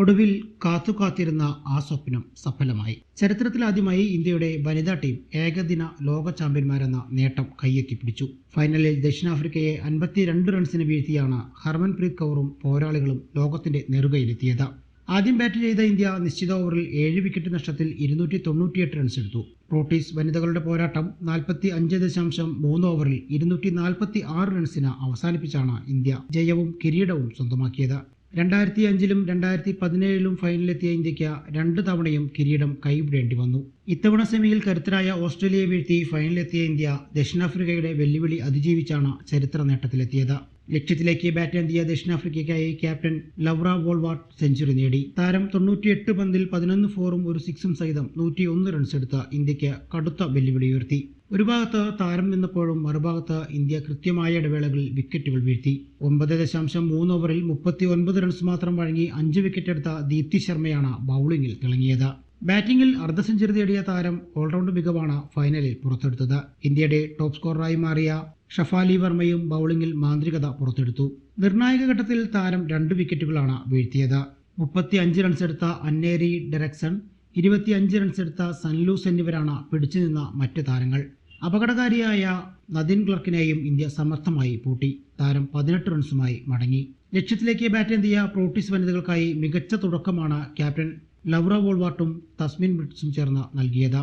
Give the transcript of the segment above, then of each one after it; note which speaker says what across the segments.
Speaker 1: ഒടുവിൽ കാത്തുകാത്തിരുന്ന ആ സ്വപ്നം സഫലമായി. ചരിത്രത്തിലാദ്യമായി ഇന്ത്യയുടെ വനിതാ ടീം ഏകദിന ലോക ചാമ്പ്യന്മാരെന്ന നേട്ടം കയ്യെത്തിപ്പിടിച്ചു ഫൈനലിൽ ദക്ഷിണാഫ്രിക്കയെ അൻപത്തിരണ്ട് റൺസിന് വീഴ്ത്തിയാണ് ഹർമൻപ്രീത് കൗറും പോരാളികളും ലോകത്തിന്റെ നെറുകയിലെത്തിയത്. ആദ്യം ബാറ്റ് ചെയ്ത ഇന്ത്യ നിശ്ചിത ഓവറിൽ ഏഴ് വിക്കറ്റ് നഷ്ടത്തിൽ ഇരുന്നൂറ്റി തൊണ്ണൂറ്റിയെട്ട് റൺസ് എടുത്തു. പ്രോട്ടീസ് വനിതകളുടെ പോരാട്ടം നാൽപ്പത്തി അഞ്ച് ദശാംശം മൂന്ന് ഓവറിൽ ഇരുന്നൂറ്റി നാൽപ്പത്തി ആറ് റൺസിന് അവസാനിപ്പിച്ചാണ് ഇന്ത്യ ജയവും കിരീടവും സ്വന്തമാക്കിയത്. രണ്ടായിരത്തി അഞ്ചിലും രണ്ടായിരത്തി പതിനേഴിലും ഫൈനലിലെത്തിയ ഇന്ത്യയ്ക്ക് രണ്ട് തവണയും കിരീടം കൈവിടേണ്ടി വന്നു. ഇത്തവണ സെമിയിൽ കരുത്തരായ ഓസ്ട്രേലിയയെ വീഴ്ത്തി ഫൈനലിലെത്തിയ ഇന്ത്യ ദക്ഷിണാഫ്രിക്കയുടെ വെല്ലുവിളി അതിജീവിച്ചാണ് ചരിത്ര നേട്ടത്തിലെത്തിയത്. ലക്ഷ്യത്തിലേക്ക് ബാറ്റ് എന്തിയ ദക്ഷിണാഫ്രിക്കയ്ക്കായി ക്യാപ്റ്റൻ ലവ്ര വോൾവാട്ട് സെഞ്ചുറി നേടി. താരം തൊണ്ണൂറ്റിയെട്ട് പന്തിൽ പതിനൊന്ന് ഫോറും ഒരു സിക്സും സഹിതം നൂറ്റി ഒന്ന് റൺസ് എടുത്ത ഇന്ത്യയ്ക്ക് കടുത്ത വെല്ലുവിളി ഉയർത്തി. ഒരു ഭാഗത്ത് താരം നിന്നപ്പോഴും മറുഭാഗത്ത് ഇന്ത്യ കൃത്യമായ ഇടവേളകളിൽ വിക്കറ്റുകൾ വീഴ്ത്തി. ഒമ്പത് ദശാംശം മൂന്ന് ഓവറിൽ മുപ്പത്തി ഒൻപത് റൺസ് മാത്രം വഴങ്ങി അഞ്ച് വിക്കറ്റ് എടുത്ത ദീപ്തി ശർമ്മയാണ് ബൗളിംഗിൽ തിളങ്ങിയത്. ബാറ്റിംഗിൽ അർദ്ധ സെഞ്ചുറി നേടിയ താരം ഓൾറൗണ്ട് മികവാണ് ഫൈനലിൽ പുറത്തെടുത്തത്. ഇന്ത്യയുടെ ടോപ്പ് സ്കോററായി മാറിയ ഷഫാലി വർമ്മയും ബൗളിംഗിൽ മാന്ത്രികത പുറത്തെടുത്തു. നിർണായക ഘട്ടത്തിൽ താരം രണ്ട് വിക്കറ്റുകളാണ് വീഴ്ത്തിയത്. മുപ്പത്തി അഞ്ച് റൺസെടുത്ത അന്നേരി ഡെറക്സൺ ഇരുപത്തിയഞ്ച് റൺസെടുത്ത സൺലൂസ് എന്നിവരാണ് പിടിച്ചുനിന്ന മറ്റ് താരങ്ങൾ. അപകടകാരിയായ നദിൻ ക്ലർക്കിനെയും ഇന്ത്യ സമർത്ഥമായി പൂട്ടി. താരം പതിനെട്ട് റൺസുമായി മടങ്ങി. ലക്ഷ്യത്തിലേക്ക് ബാറ്റ് എന്തിയ പ്രോട്ടീസ് വനിതകൾക്കായി മികച്ച തുടക്കമാണ് ക്യാപ്റ്റൻ ലൗറ വോൾവാട്ടും തസ്മിൻ ബ്രിഡ്സും ചേർന്ന് നൽകിയത്.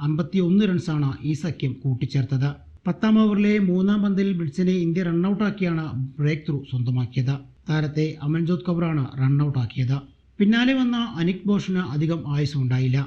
Speaker 1: അമ്പത്തിയൊന്ന് റൺസാണ് ഈ സഖ്യം കൂട്ടിച്ചേർത്തത്. പത്താം ഓവറിലെ മൂന്നാം പന്തിൽ ബ്രിഡ്സിനെ ഇന്ത്യ റണ്ണൌട്ടാക്കിയാണ് ബ്രേക്ക് ത്രൂ സ്വന്തമാക്കിയത്. താരത്തെ അമൻജോത് കൗറാണ് റണ്ണൌട്ടാക്കിയത്. പിന്നാലെ വന്ന അനിക് ബോഷിന് അധികം ആയുസമുണ്ടായില്ല.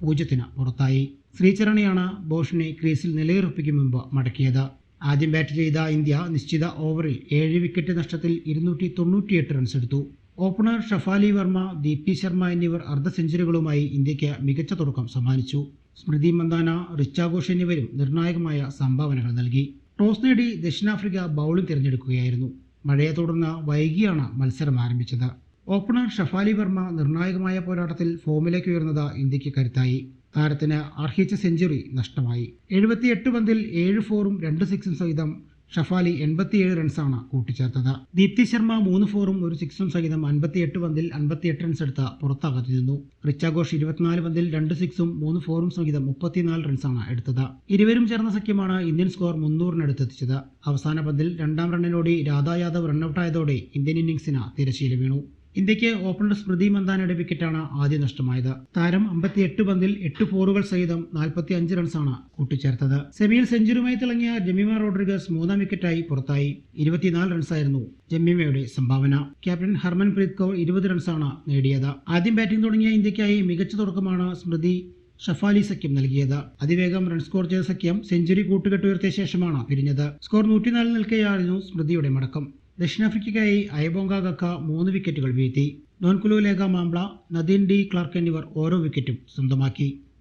Speaker 1: പൂജ്യത്തിന് പുറത്തായി. ശ്രീചരണിയാണ് ബോഷിനെ ക്രീസിൽ നിലയുറപ്പിക്കും മുമ്പ് മടക്കിയത്. ആദ്യം ബാറ്റ് ചെയ്ത ഇന്ത്യ നിശ്ചിത ഓവറിൽ ഏഴ് വിക്കറ്റ് നഷ്ടത്തിൽ ഇരുന്നൂറ്റി തൊണ്ണൂറ്റിയെട്ട് റൺസ് എടുത്തു ഓപ്പണർ ഷഫാലി വർമ്മ ദീപ്തി ശർമ്മ എന്നിവർ അർദ്ധ സെഞ്ചുറികളുമായി ഇന്ത്യയ്ക്ക് മികച്ച തുടക്കം സമ്മാനിച്ചു. സ്മൃതി മന്ദാന റിച്ചാഘോഷ് എന്നിവരും നിർണായകമായ സംഭാവനകൾ നൽകി. ടോസ് നേടി ദക്ഷിണാഫ്രിക്ക ബൗളിംഗ് തിരഞ്ഞെടുക്കുകയായിരുന്നു. മഴയെ തുടർന്ന് വൈകിയാണ് മത്സരം ആരംഭിച്ചത്. ഓപ്പണർ ഷഫാലി വർമ്മ നിർണായകമായ പോരാട്ടത്തിൽ ഫോമിലേക്ക് ഉയർന്നത് ഇന്ത്യയ്ക്ക് കരുത്തായി. താരത്തിന് അർഹിച്ച സെഞ്ചുറി നഷ്ടമായി. എഴുപത്തിയെട്ട് പന്തിൽ ഏഴ് ഫോറും രണ്ട് സിക്സും സഹിതം ഷഫാലി എൺപത്തിയേഴ് റൺസാണ് കൂട്ടിച്ചേർത്തത്. ദീപ്തി ശർമ്മ മൂന്ന് ഫോറും ഒരു സിക്സും സഹിതം അൻപത്തിയെട്ട് പന്തിൽ അൻപത്തിയെട്ട് റൺസ് എടുത്ത് പുറത്താകത്തിരുന്നു റിച്ചാഘോഷ് ഇരുപത്തിനാല് പന്തിൽ രണ്ട് സിക്സും മൂന്ന് ഫോറും സഹിതം മുപ്പത്തിനാല് റൺസാണ് എടുത്തത്. ഇരുവരും ചേർന്ന സഖ്യമാണ് ഇന്ത്യൻ സ്കോർ മുന്നൂറിനടുത്തെത്തിച്ചത്. അവസാന പന്തിൽ രണ്ടാം റണ്ണിനോടി രാധാ യാദവ് റണ്ണൌട്ടായതോടെ ഇന്ത്യൻ ഇന്നിംഗ്സിന് തിരശ്ശീല വീണു. ഇന്ത്യയ്ക്ക് ഓപ്പണർ സ്മൃതി മന്ദാനയുടെ വിക്കറ്റാണ് ആദ്യം നഷ്ടമായത്. താരം അമ്പത്തിയെട്ട് പന്തിൽ എട്ട് ഫോറുകൾ സഹിതം നാൽപ്പത്തി അഞ്ച് റൺസാണ് കൂട്ടിച്ചേർത്തത്. സെമിയിൽ സെഞ്ചുറിയുമായി തിളങ്ങിയ ജമീമ റോഡ്രിഗസ് മൂന്നാം വിക്കറ്റായി പുറത്തായി. ഇരുപത്തിനാല് റൺസായിരുന്നു ജമീമയുടെ സംഭാവന. ക്യാപ്റ്റൻ ഹർമൻപ്രീത് കൗർ ഇരുപത് റൺസാണ് നേടിയത്. ആദ്യം ബാറ്റിംഗ് തുടങ്ങിയ ഇന്ത്യക്കായി മികച്ച തുടക്കമാണ് സ്മൃതി ഷഫാലി സഖ്യം നൽകിയത്. അതിവേഗം റൺ സ്കോർ ചെയ്ത സഖ്യം സെഞ്ചുറി കൂട്ടുകെട്ടുയർത്തിയ ശേഷമാണ് പിരിഞ്ഞത്. സ്കോർ നൂറ്റിനാലിൽ നിൽക്കെയായിരുന്നു സ്മൃതിയുടെ മടക്കം. ദക്ഷിണാഫ്രിക്കയ്ക്കായി അയബോങ്ക ഗക്ക മൂന്ന് വിക്കറ്റുകൾ വീഴ്ത്തി. നോൻകുലു ലേഖ മാംബ്ല നദീൻ ഡി ക്ലാർക്ക് എന്നിവർ ഓരോ വിക്കറ്റും സ്വന്തമാക്കി.